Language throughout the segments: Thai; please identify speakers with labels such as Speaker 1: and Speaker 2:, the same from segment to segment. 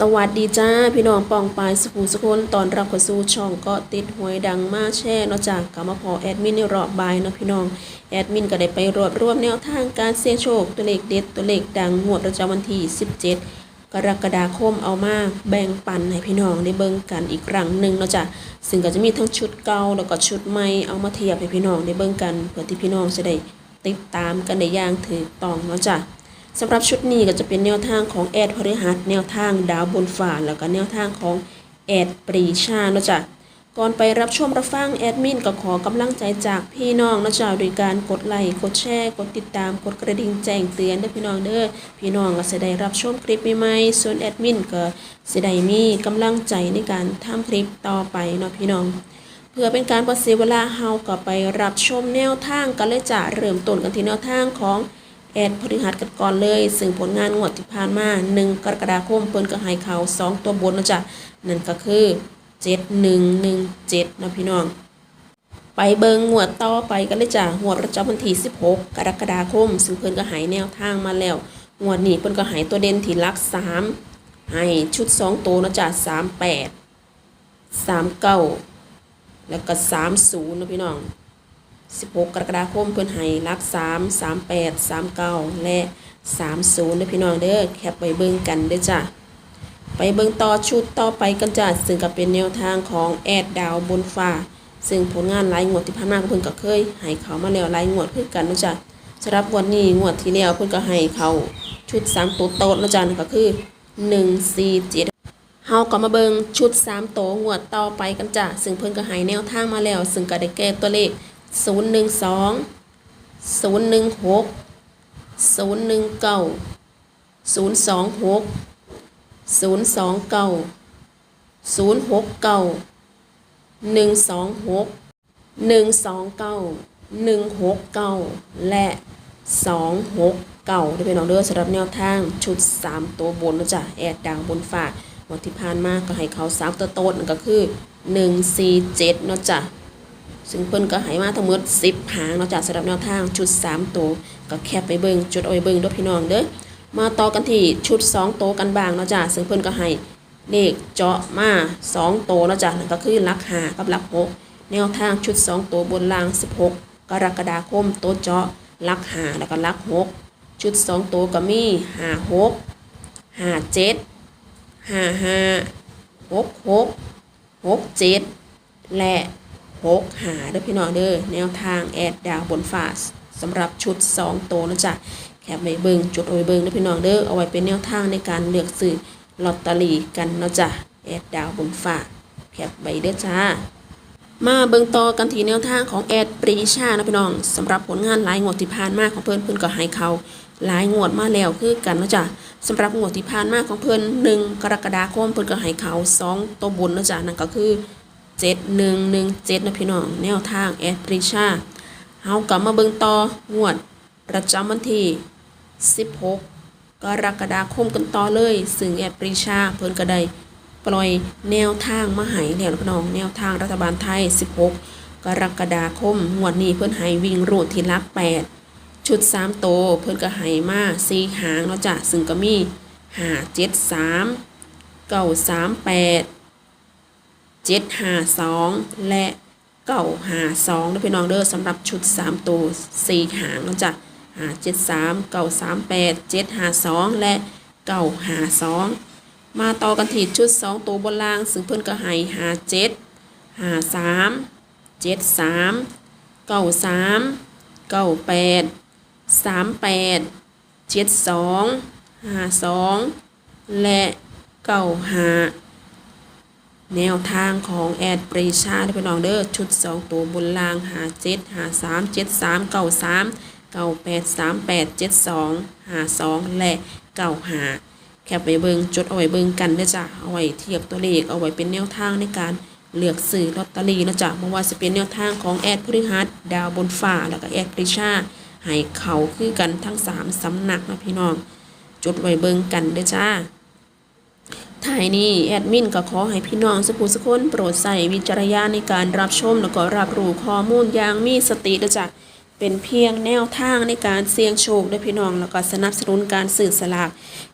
Speaker 1: สวัสดีจ้า พี่น้องปองปายสุขุมสุคนตอนรับขสู่ช่องก็ติดหวยดังมากแช่เนาะจากกลับมาพอแอดมินในรอบบายเนาะพี่น้องแอดมินก็ได้ไปรวบรวมแนวทางการเสี่ยงโชคตัวเลขเด็ดตัวเลขดังงวดประจำวันที่ 17 กรกฎาคมเอามาแบ่งปันให้พี่น้องได้เบิ่งกันอีกครั้งหนึ่งเนาะจ้ะซึ่งก็จะมีทั้งชุดเก่าแล้วก็ชุดใหม่เอามาเทียบให้พี่น้องได้เบิ่งกันเพื่อที่พี่น้องจะได้ติดตามกันได้อย่างถูกต้องเนาะจ้ะ สำหรับชุดนี้ก็จะเป็นแนวทางของแอดพฤหัสแนวทางดาวบนฟ้าแล้วก็แนวทางของแอดปรีชาเนาะจ๊ะก่อนไปรับชมรับฟังแอดมินก็ขอกำลังใจจากพี่น้องนะจ๊ะโดยการกดไลค์กดแชร์ กดติดตามกดกระดิ่งแจ้งเตือนด้อพี่น้องเด้อพี่น้องก็จะได้รับชมคลิปใหม่ๆส่วนแอดมินก็จะได้มีกำลังใจในการทำคลิปต่อไปเนาะพี่น้อง เพื่อเป็นการประเสียเวลาเฮาก็ไปรับชมแนวทางกันเลยจ้ะเริ่มต้นกันที่แนวทางของ แอดพฤหัสกันก่อนเลย ซึ่งผลงานงวดที่ผ่านมา1กรกฎาคมเพิ่นก็ให้เขา2ตัวบนนะจ๊ะนั่นก็คือ7117นะพี่น้อง ไปเบิงงวดต่อไปกันเลยจ้ะงวดประจำวันที่16 กรกฎาคม ซึ่งเพิ่นก็หายแนวทางมาแล้วงวดนี้เพิ่นก็หายตัวเด่นที่ลัก3ให้ชุด2ตัวนะจ๊ะ38 39แล้วก็30นะพี่น้อง 16 กรกฎาคมเพิ่นให้หลัก3 38 39 และ 30เด้อพี่น้องเด้อแคปไปเบิ่งกันเด้อจ้ะไปเบิ่งต่อชุดต่อไปกันจ้ะซึ่งก็เป็นแนวทางของแอดดาวบนฟ้า ซึ่งผลงานหลายงวดที่ผ่านมาเพิ่นก็เคยให้เขามาแล้วหลายงวดคือกันนะจ้ะสำหรับวันนี้งวดที่แล้วเพิ่นก็ให้เขาชุด3ตัวโต๊ดนะจ้ะนั่นก็คือ1 4 7เฮาก็มาเบิงชุด3โตวงวดต่อไปกันจ้ะซึ่งเพิ่นก็ให้แนวทางมาแล้ว ซึ่งก็ได้แก้ตัวเลข 012 016 019 026 029 069 126 129 169 และ 269ด้วยพี่น้องเด้อสำหรับแนวทางชุด 3 ตัวบนนะจ๊ะแอดดาวบนฝากวันที่ผ่านมาก็ให้เขา3ตัวโต๊ดนั่นก็คือ 147เนาะจ้ะ ซึ่งเพิ่นก็ให้มาทั้งหมด 10 หางเนาะจากสำหรับแนวทางชุด 3 ตัวก็แคบไปเบิงจุดเอาไปเบิงด้วยพี่น้องเด้อมาต่อกันที่ชุด 2 ตัวกันบ้างเนาะจ้ะซึ่งเพิ่นก็ให้เลขเจาะมา 2 ตัวเนาะจ้ะนั่นก็คือลัก5กับลัก6แนวทางชุด 2 ตัวบนล่าง 16 กรกฎาคมตัวเจาะลัก5แล้วก็ลัก6ชุด 2 ตัวก็มี5 6 5 7 5 5 6 6 6 7และ หกหาเด้อพี่น้องเด้อแนวทางแอดดาวบนฟ้าสำหรับชุด2โตนะจ๊ะแคปไปเบิงจุดเอาไว้เบิงเด้อพี่น้องเด้อเอาไว้เป็นแนวทางในการเลือกซื้อลอตเตอรี่กันเนาะจ๊ะแอดดาวบนฟ้าแคปไปเด้อจ้ามาเบิ่งต่อกันที่แนวทางของแอดปรีชานะพี่น้องสำหรับผลงานหลายงวดที่ผ่านมาของเพิ่อนเพิ่อนก็ให้เขาหลายงวดมาแล้วคือกันนะจ๊ะสำหรับงวดที่ผ่านมาของเพิ่อน1กรกฎาคมเพิ่อนก็ให้เขา2ตัวบนนะจ๊ะนั่นก็คือ 7117นะพี่น้องแนวทางแอดปรีชาเฮากลับมาเบิ่งต่องวด ประจำวันที่ 16 กรกฎาคมกันต่อเลย ซึ่งแอดปรีชาเพิ่นก็ได้ปล่อยแนวทางมาให้แล้วพี่น้องแนวทางรัฐบาลไทย 16 กรกฎาคมงวดนี้เพิ่นให้วิ่งรูดที่ลัก 8 ชุด 3 โต เพิ่นก็ให้มา4หางเนาะจ้ะซึ่งก็มี5 7 3 9 3 8 เจ็ดหาสองและเก้าหาสองนะพี่น้องเด้อสำหรับชุดสามตัวสี่หางเนาะจ้ะหาเจ็ดสามเก้าสามแปดเจ็ดหาสองและเก้าหาสองมาต่อกันที่ชุดสองตัวบนล่างซึ่งเพิ่นก็ให้หาเจ็ดหาสามเจ็ดสามเก้าสามเก้าแปดสามแปดเจ็ดสองหาสองและเก้าหา แนวทางของแอดปรีชาที่พี่น้องเด้อชุด 2 ตัวบนล่างหา7หา3 7 3 9 3 9 8 3 8 7 2หา2และ9หาแคปไปเบิงจดเอาไว้เบิงกันเด้อจ้ะเอาไว้เทียบตัวเลขเอาไว้เป็นแนวทางในการเลือกซื้อลอตเตอรี่นะจ๊ะไม่ว่าจะเป็นแนวทางของแอดพฤหัสดาวบนฟ้าแล้วก็แอดปรีชาให้เขาคือกันทั้ง 3สำนักนะพี่น้อง จดไว้เบิงกันเด้อจ้า ท้ายนี้แอดมินก็ขอให้พี่น้องสุภูสุคนโปรดใส่วิจารณญาณในการรับชมแล้วก็รับรู้ข้อมูลอย่างมีสติด้วจ้ะเป็นเพียงแนวทางในการเสี่ยงโชคด้อพี่น้องแล้วก็สนับสนุนการสื่อสลาก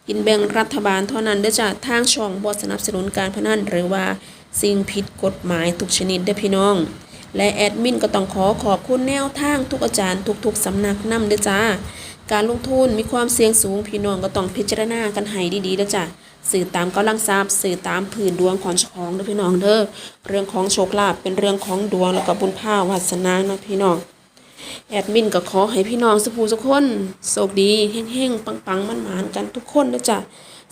Speaker 1: กินแบ่งรัฐบาลเท่านั้นเด้อจ้ะทางช่องบ่สนับสนุนการพนันหรือว่าสิ่งผิดกฎหมายทุกชนิดเด้อพี่น้อง และแอดมินก็ต้องขอขอบคุณแนวทางทุกอาจารย์ทุกๆสำนักนำเด้อจ้าการลงทุนมีความเสี่ยงสูงพี่น้องก็ต้องพิจารณากันให้ดีๆเด้อจ้ะ สื่อตามกำลังทรัพย์สื่อตามผืนดวงของเจ้าของเด้อพี่น้องเด้อเรื่องของโชคลาภเป็นเรื่องของดวงแล้วก็บุญภาวาสนาเนาะพี่น้องแอดมินก็ขอให้พี่น้องสุภูสุกคนโชคดีเฮ้งๆปังๆมันหมานกันทุกคนนะจ๊ะ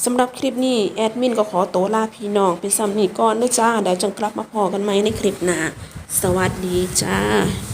Speaker 1: สำหรับคลิปนี้แอดมินก็ขอโตลาพี่น้องเป็นซ้ำนี้ก่อนนะจ้าเดี๋ยวจังกลับมาพอกันไหมในคลิปหน้าสวัสดีจ้า